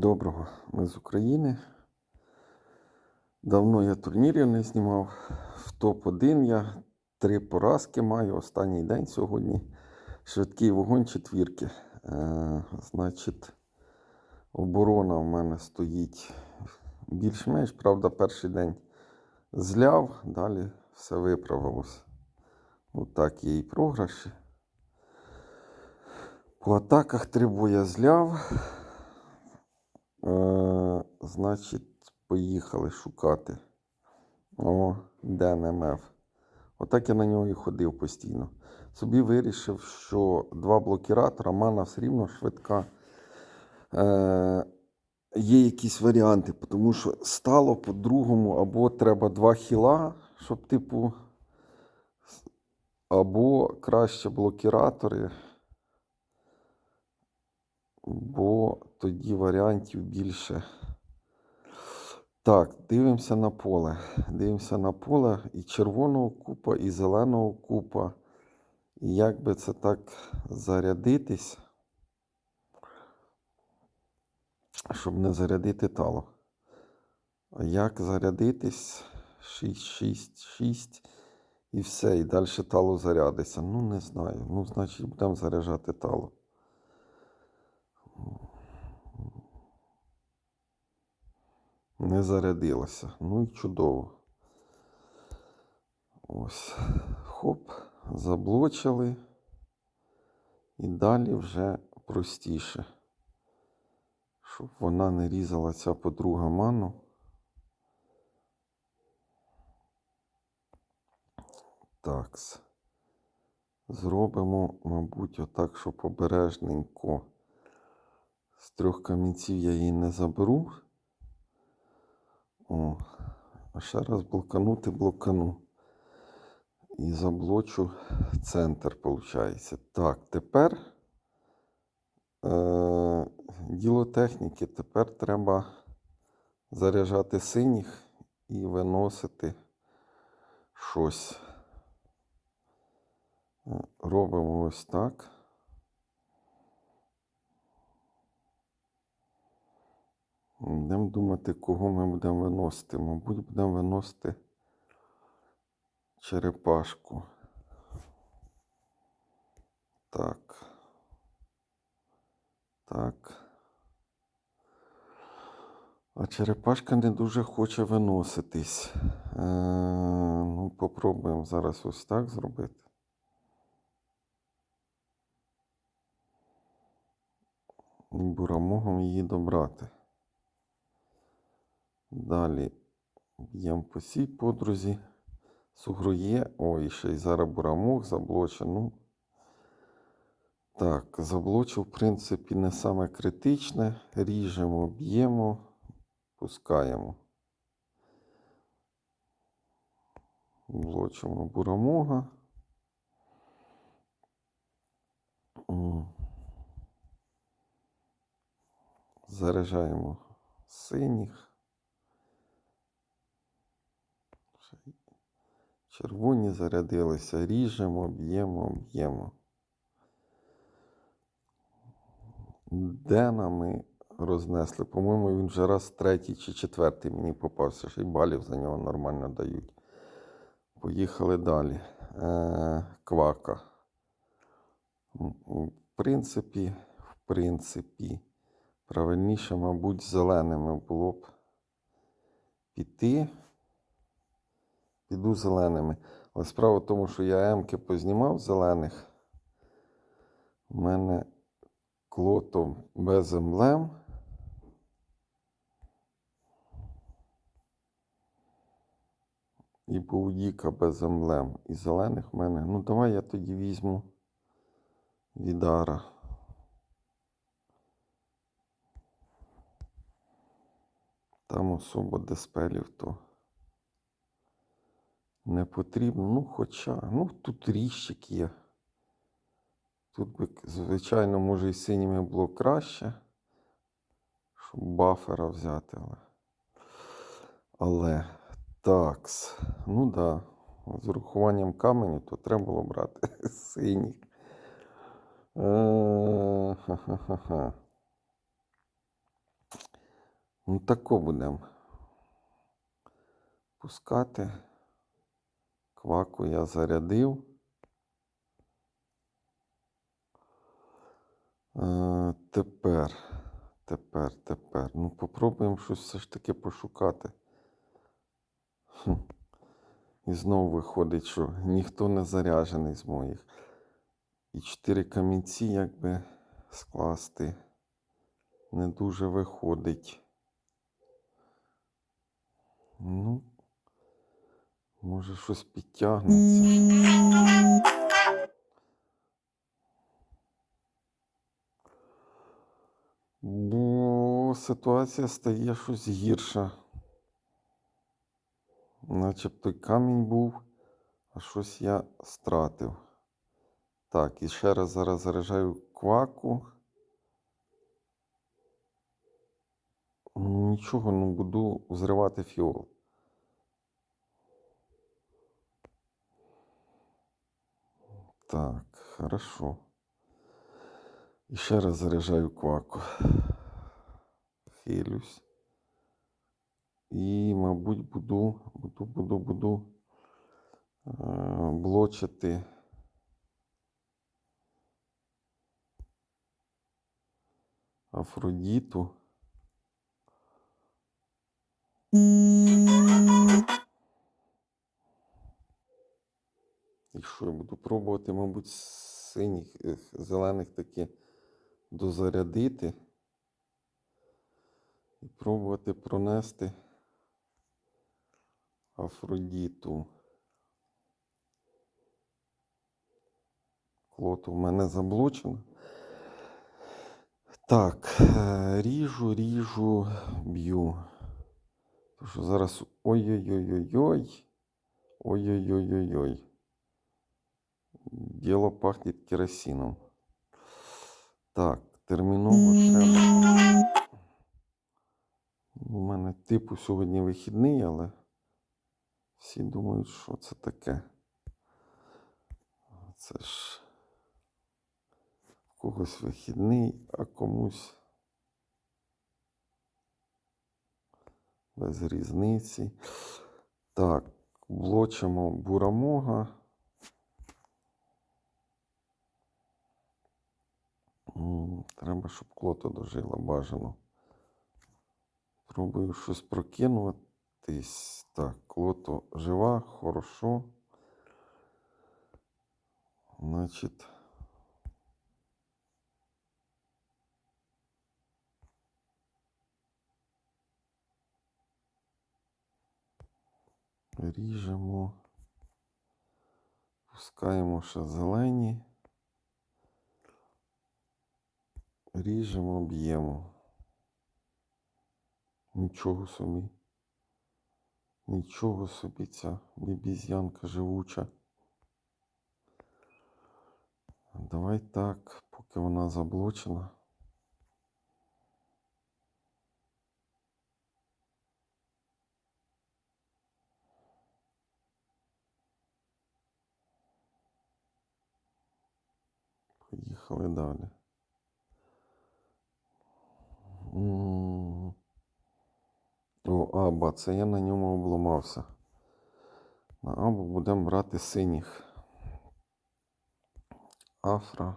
Доброго, ми з України. Давно я турнірів не знімав. В топ-1 я три поразки маю. Останній день сьогодні. Швидкий вогонь четвірки. Е, значить, оборона в мене стоїть більш-менш. Правда, перший день зляв, далі все виправилось. Отак є і програші. По атаках три боя зляв. Е, значить, поїхали шукати. О, ДНМФ. Отак я на нього і ходив постійно. Собі вирішив, що два блокіратора, мана все рівно швидка. Е, є якісь варіанти, тому що стало по-другому, або треба два хіла, щоб, типу, або краще блокіратори. Бо тоді варіантів більше. Так, дивимося на поле. Дивимося на поле і червоного купа, і зеленого купа. І як би це так зарядитись, щоб не зарядити тало. А як зарядитись? 6, 6, 6 і все. І далі тало зарядиться. Ну, не знаю. Ну, значить, будемо заряджати тало. Не зарядилося. Ну і чудово. Ось. Хоп, заблочили. І далі вже простіше. Щоб вона не різала ця подруга ману. Такс. Зробимо, мабуть, отак, щоб обережненько. З трьох камінців я її не заберу. О, а ще раз блоканути блокану. І заблочу центр, виходить. Так, тепер е, діло техніки. Тепер треба заряджати синіх і виносити щось. Е, Робимо ось так. Будемо думати, кого ми будемо виносити. Мабуть, будемо виносити черепашку. Так. Так. А черепашка не дуже хоче виноситись. Е, ну, попробуємо зараз ось так зробити. Бурамогом її добрати. Далі б'ємо по цій подрузі. Сугрує. Ой, ще й зараз бурамок заблочив. Ну, так, заблочив, в принципі, не саме критичне. Ріжемо, б'ємо, пускаємо. Блочимо бурамога. Заряджаємо синіх. Червоні зарядилися, ріжемо, б'ємо, б'ємо. Дена ми рознесли. По-моєму, він вже раз третій чи четвертий мені попався, ще й балів за нього нормально дають. Поїхали далі. Е, квака. В принципі, в принципі, правильніше, мабуть, зеленими було б піти. Піду зеленими. Але справа в тому, що я М-ки познімав зелених. У мене клотом без емблем. І Баудіка без емблем. І зелених в мене. Ну, давай я тоді візьму Відара. Там особо диспелів то не потрібно. Ну, хоча, ну, тут ріщик є. Тут би, звичайно, може і синіми було краще, щоб бафера взяти, але. Але такс. Ну да. З урахуванням каменю, то треба було брати синіх. Е. Ну, тако будемо пускати. Кваку я зарядив. Е, тепер, тепер, тепер. Ну, попробуємо щось все ж таки пошукати. І знову виходить, що ніхто не заряджений з моїх. І чотири камінці якби скласти не дуже виходить. Ну, може щось підтягнеться. Бо ситуація стає щось гірша. Начебто камінь був, а щось я стратив. Так, і ще раз зараз заряджаю кваку. Нічого, ну буду зривати фіол. Так, хорошо. І ще раз заряджаю кваку. Хилюсь. І, мабуть, буду, буду, буду, буду е, блочити. Афродіту. І що я буду пробувати, мабуть, синіх, е, зелених таки дозарядити. І пробувати пронести Афродіту. Клоту в мене заблочено. Так, е, ріжу, ріжу, б'ю. Тому що зараз ой-ой-ой-ой-ой. Ой-ой-ой-ой-ой. Діло пахне керосином. Так, терміново треба. У мене типу сьогодні вихідний, але всі думають, що це таке. Це ж в когось вихідний, а комусь без різниці. Так, блочимо бурамога. М, Треба, щоб клото дожила бажано. Пробую щось прокинуватись. Так, клото жива, хорошо. Значить. Ріжемо. Пускаємо ще зелені. Ріжемо, б'ємо. Нічого собі. Нічого собі ця бібізянка живуча. Давай так, поки вона заблочена. Поїхали далі. М. О, Аба, це я на ньому обламався. На Абу будемо брати синіх. Афра.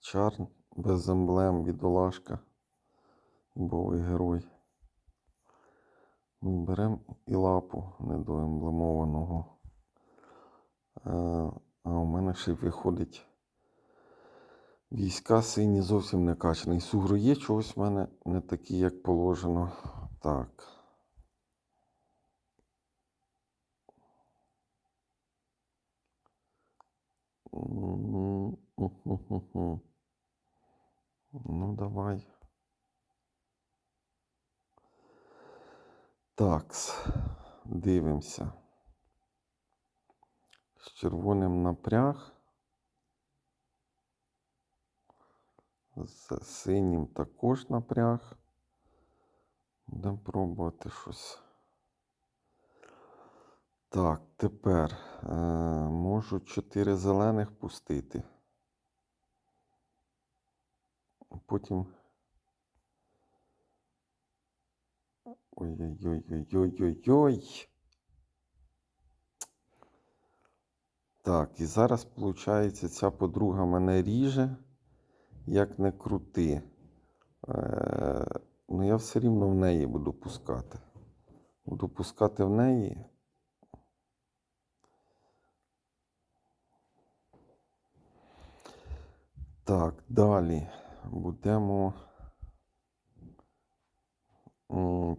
Чарн без емблем, бідолашка. Бовий герой. Беремо і лапу недоемблемованого. Е, А у мене ще виходить. Війська сині зовсім не качані. Сугро є чогось в мене не такі, як положено. Так. Ну, давай. Такс. Дивимося. З червоним напряг. З синім також напряг. Будемо пробувати щось. Так, тепер е, можу чотири зелених пустити. потім. Ой-ой-ой-ой-ой-ой-ой. Так, і зараз, виходить, ця подруга мене ріже, як не крути. Е, ну, я все рівно в неї буду пускати. Буду пускати в неї. Так, далі будемо.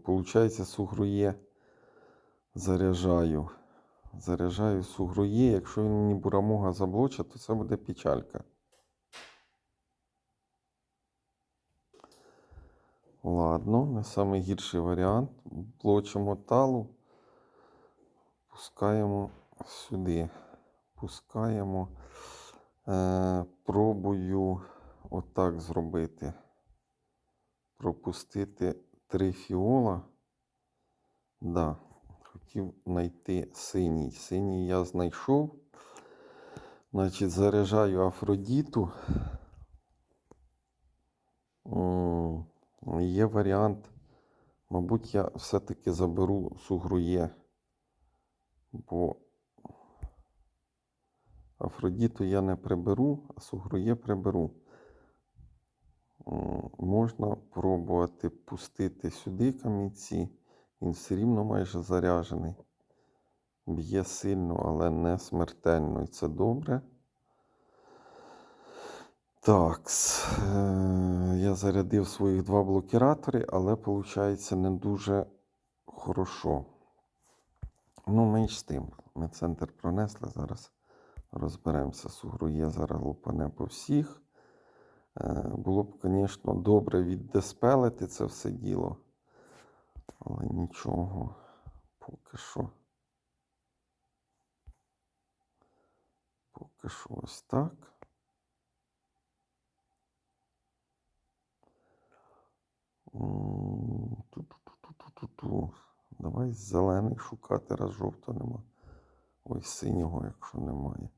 Получається, сугрує заряджаю. Заряджаю сугрує. Якщо він мені бурамога заблочить, то це буде печалька. Ладно, не найгірший варіант. Блочимо талу. Пускаємо сюди. Пускаємо. Е, пробую отак зробити. Пропустити три фіола. Да, хотів знайти синій. Синій я знайшов. Значить, заряджаю Афродіту. Є варіант. Мабуть, я все-таки заберу сугрує, бо Афродіту я не приберу, а сугрує приберу. Можна пробувати пустити сюди камінці. Він все рівно майже заряджений. Б'є сильно, але не смертельно. І це добре. Так, я зарядив своїх два блокіратори, але виходить не дуже хорошо. Ну, менш з тим. Ми центр пронесли. Зараз розберемося. Сугрує зараз лупане по всіх. Е, Було б, звісно, добре віддеспелити це все діло. Але нічого, поки що. Поки що ось так. М, Ту-ту-ту-ту-ту-ту. Давай зелений шукати, раз жовтого нема. Ой, синього, якщо немає.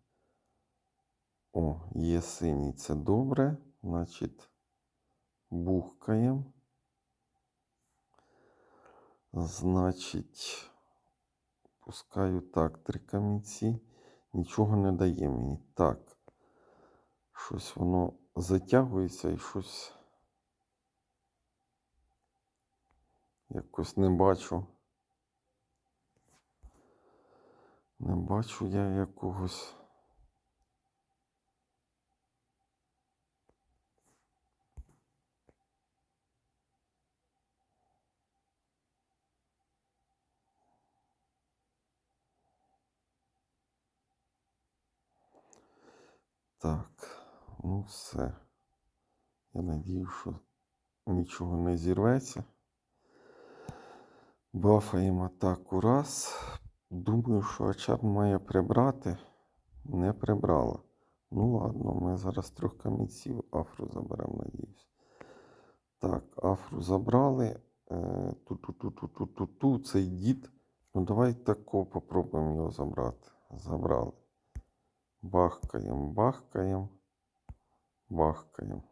О, є синій, це добре. Значить, бухкаємо. Значить, пускаю так, три камінці. Нічого не дає мені. Так. Щось воно затягується і щось. Якось не бачу. Не бачу я якогось. Так, ну все. Я надію, що нічого не зірветься. Бафаємо атаку раз. Думаю, що Ачар має прибрати. Не прибрала. Ну ладно, ми зараз трьох камінців афру заберемо, надіюсь. Так, афру забрали. Е, Ту-ту-ту-ту-ту-ту. Цей дід. Ну давай тако попробуємо його забрати. Забрали. Бахкаємо, бахкаємо, бахкаємо.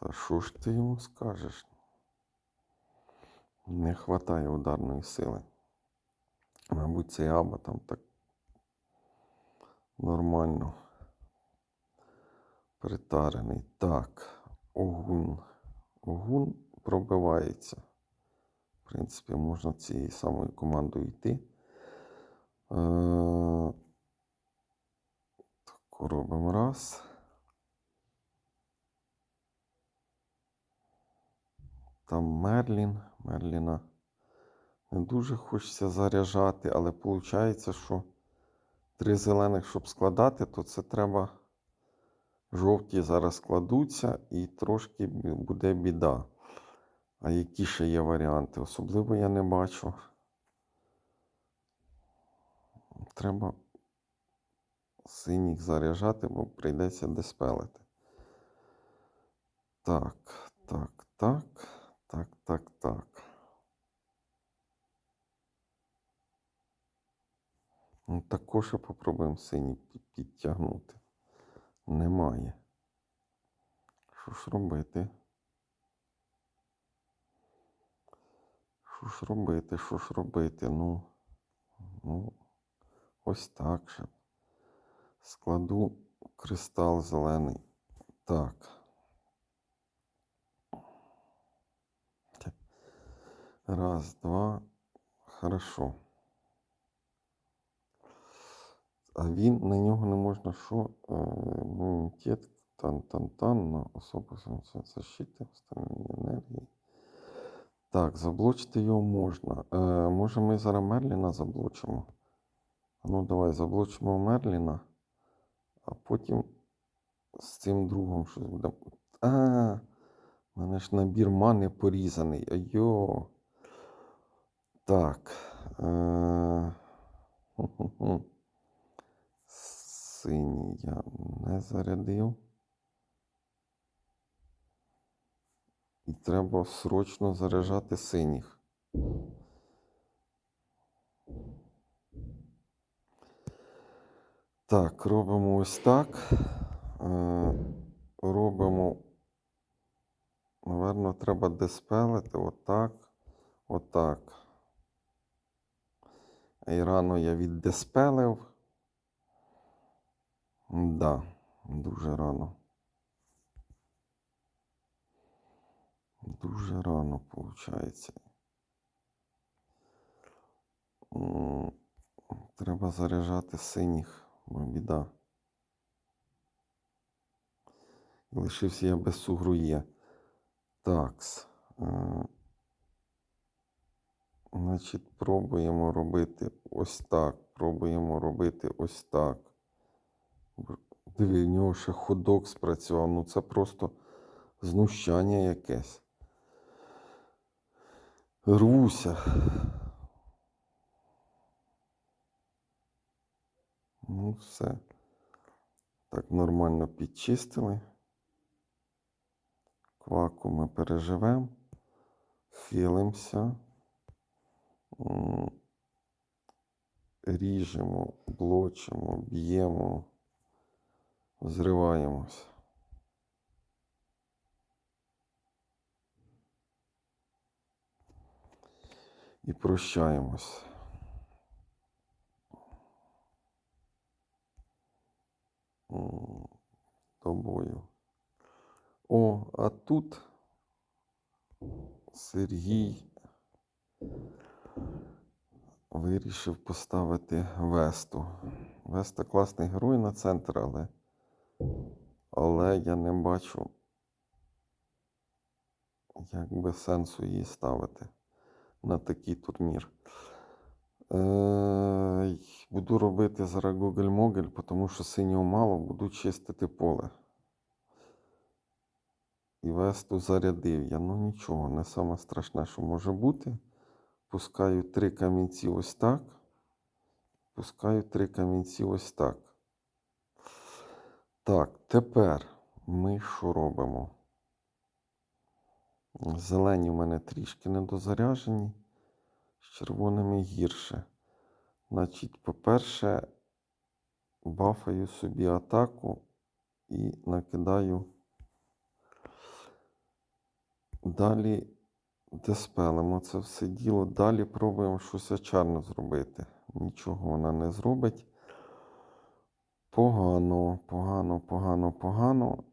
Та що ж ти йому скажеш? Не хватає ударної сили. Мабуть, цей аба там так нормально притарений. Так, огун. Огун пробивається. В принципі, можна цією самою командою йти. Е, Так, робимо раз. Там Мерлін. Мерліна не дуже хочеться заряджати, але виходить, що три зелених, щоб складати, то це треба. Жовті зараз складуться і трошки буде біда. А які ще є варіанти? Особливо я не бачу. Треба синіх заряджати, бо прийдеться диспелити. Так, так, так, так, так, так. Ну, також і попробуємо синій підтягнути. Немає. Що ж робити? Що ж робити, що ж робити? Ну, ну, ось так же. Складу кристал зелений. Так. Раз, два. Хорошо. А він на нього не можна що? Е, Імунітет, тан-тан-тан на особу защити, встановлення енергії. Так, заблочити його можна. Е, може ми зараз Мерліна заблочимо? Ну, давай заблочимо Мерліна, а потім з цим другом щось буде. А, в мене ж набір мани порізаний. Айо. Так. Е. Синій я не зарядив. І треба срочно заряджати синіх. Так, робимо ось так. Е, робимо. Наверно, треба диспелити отак, отак. І рано я віддиспелив. Да, дуже рано. Дуже рано, виходить. Треба заряджати синіх, бо біда. Лишився я без сугрує. Такс. Значить, пробуємо робити ось так. Пробуємо робити ось так. Диви, в нього ще ходок спрацював. Ну це просто знущання якесь. Рвуся. Ну, все. Так нормально підчистили. Кваку ми переживемо. Хилимося. М, Ріжемо, блочимо, б'ємо, зриваємось. І прощаємось. Тобою. О, а тут Сергій вирішив поставити Весту. Веста класний герой на центр, але, але я не бачу як би сенсу її ставити на такий турнір. Е, буду робити зараз Google Могель, тому що синього мало, буду чистити поле. І Весту зарядив я. Ну нічого, не саме страшне, що може бути. Пускаю три камінці ось так. Пускаю три камінці ось так. Так, тепер ми що робимо? Зелені в мене трішки недозаряжені, з червоними гірше. Значить, по-перше, бафаю собі атаку і накидаю. Далі диспелимо це все діло. Далі пробуємо щось очарне зробити. Нічого вона не зробить. Погано, погано, погано, погано.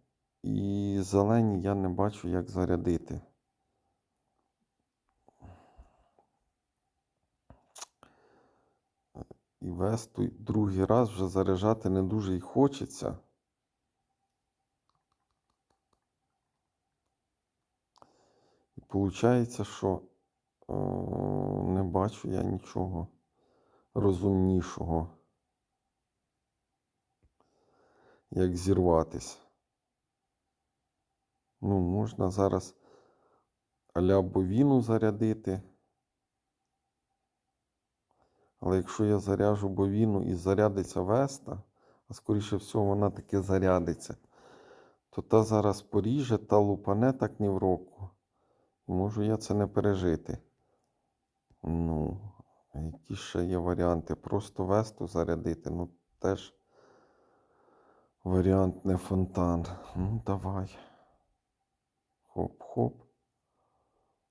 І зелені я не бачу, як зарядити. І весту другий раз вже заряджати не дуже й хочеться. Виходить, що е, не бачу я нічого розумнішого, як зірватись. Ну, можна зараз аля бовіну зарядити. Але якщо я заряжу бовіну і зарядиться Веста, а скоріше всього вона таки зарядиться, то та зараз поріже та лупане так ні в року. Можу я це не пережити. Ну, які ще є варіанти? Просто Весту зарядити, ну теж варіант не фонтан. Ну, давай. Хоп-хоп.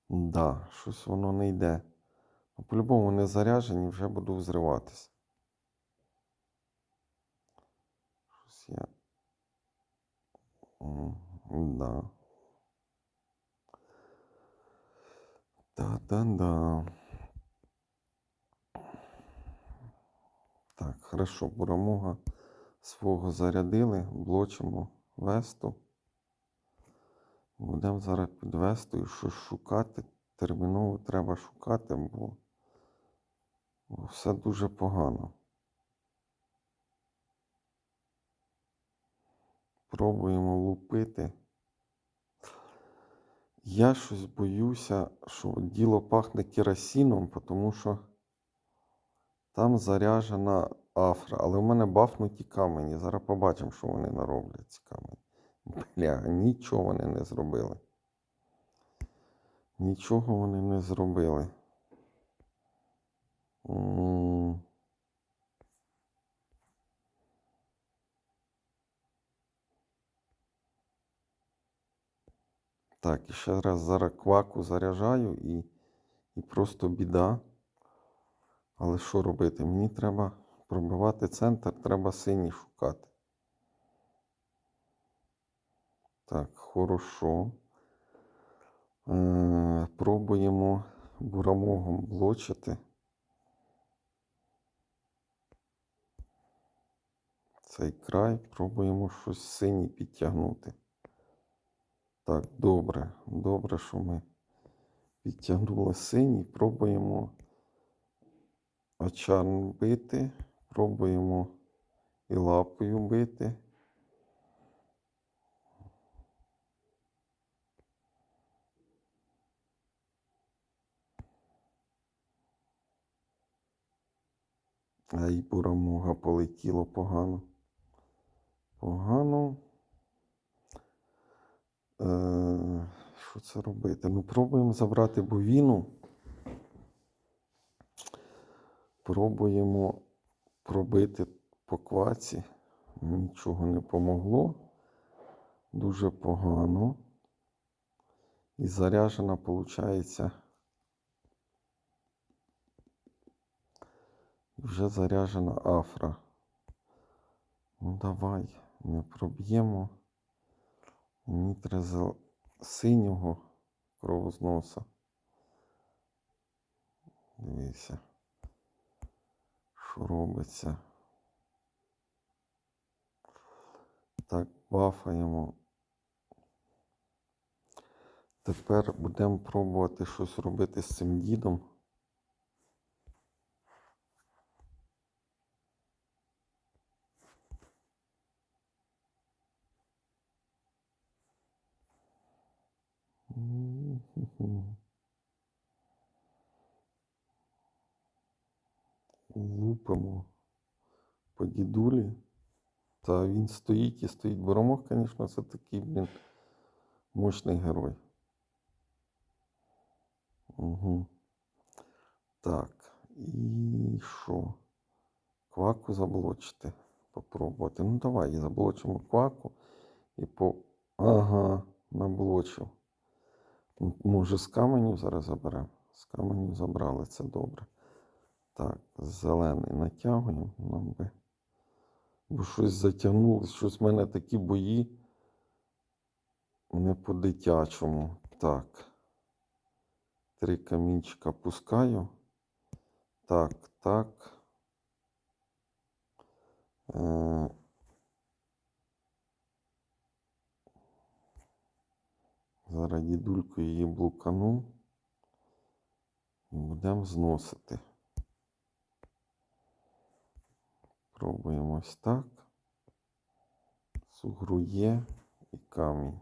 Да, щось воно не йде. Ну, По-любому не заряджені, вже буду взриватись. Щось я. Да. Да-да-да. Так, хорошо, бурамуга свого зарядили, блочимо весту. Будемо зараз під вестою щось шукати. Терміново треба шукати, бо, бо все дуже погано. Пробуємо лупити. Я щось боюся, що діло пахне керосином, тому що там заряджена афра. Але в мене бафнуті камені. Зараз побачимо, що вони нароблять ці камені. Бля, нічого вони не зробили. Нічого вони не зробили. М. Так, і ще раз зараз кваку заряджаю і, і просто біда. Але що робити? Мені треба пробивати центр, треба синій шукати. Так, хорошо. Е, пробуємо бурамогом блочити. Цей край, пробуємо щось синій підтягнути. Так, добре. Добре, що ми підтягнули синій. Пробуємо очарн бити. Пробуємо і лапою бити. А і бурамуга полетіло погано. Погано. Е, що це робити? Ну, пробуємо забрати бовіну. Пробуємо пробити по кваці. Нічого не помогло. Дуже погано. І заряжена, виходить. Вже заряжена афра. Ну давай, не проб'ємо. За синього кровозноса. Дивіться, що робиться. Так, бафаємо. Тепер будемо пробувати щось робити з цим дідом. Та він стоїть і стоїть. Боромох, звісно, це такий, блін, мощний герой. Угу. Так, і що? Кваку заблочити. Попробувати. Ну давай, заблочимо кваку і по. Ага, наблочив. Може, з каменю зараз заберемо? З каменю забрали, це добре. Так, зелений натягуємо нам би. Бо щось затягнуло, щось в мене такі бої не по-дитячому. Так. Три камінчика пускаю. Так, так. Е, Зараз дідульку її блукану. І будемо зносити. Пробуємо ось так. Сугру є і камінь.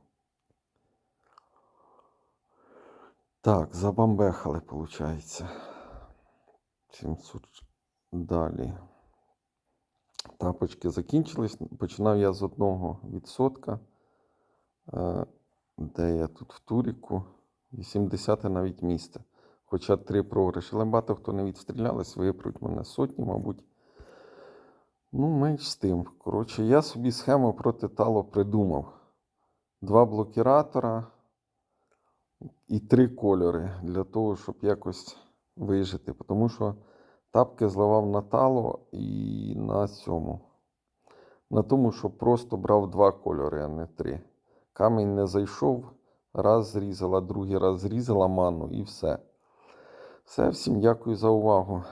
Так, забамбехали, виходить. 700 далі. Тапочки закінчились. Починав я з одного відсотка. Е, Де я тут в Туріку? 80 навіть місце. Хоча три програші. Але багато хто не відстрілялись, випруть мене сотні, мабуть. Ну, менш з тим. Коротше, я собі схему проти Тало придумав. Два блокіратора, і три кольори для того, щоб якось вижити. Тому що тапки зливав на тало і на цьому. На тому, що просто брав два кольори, а не три. Камінь не зайшов, раз зрізала, другий раз зрізала ману і все. Все, всім дякую за увагу.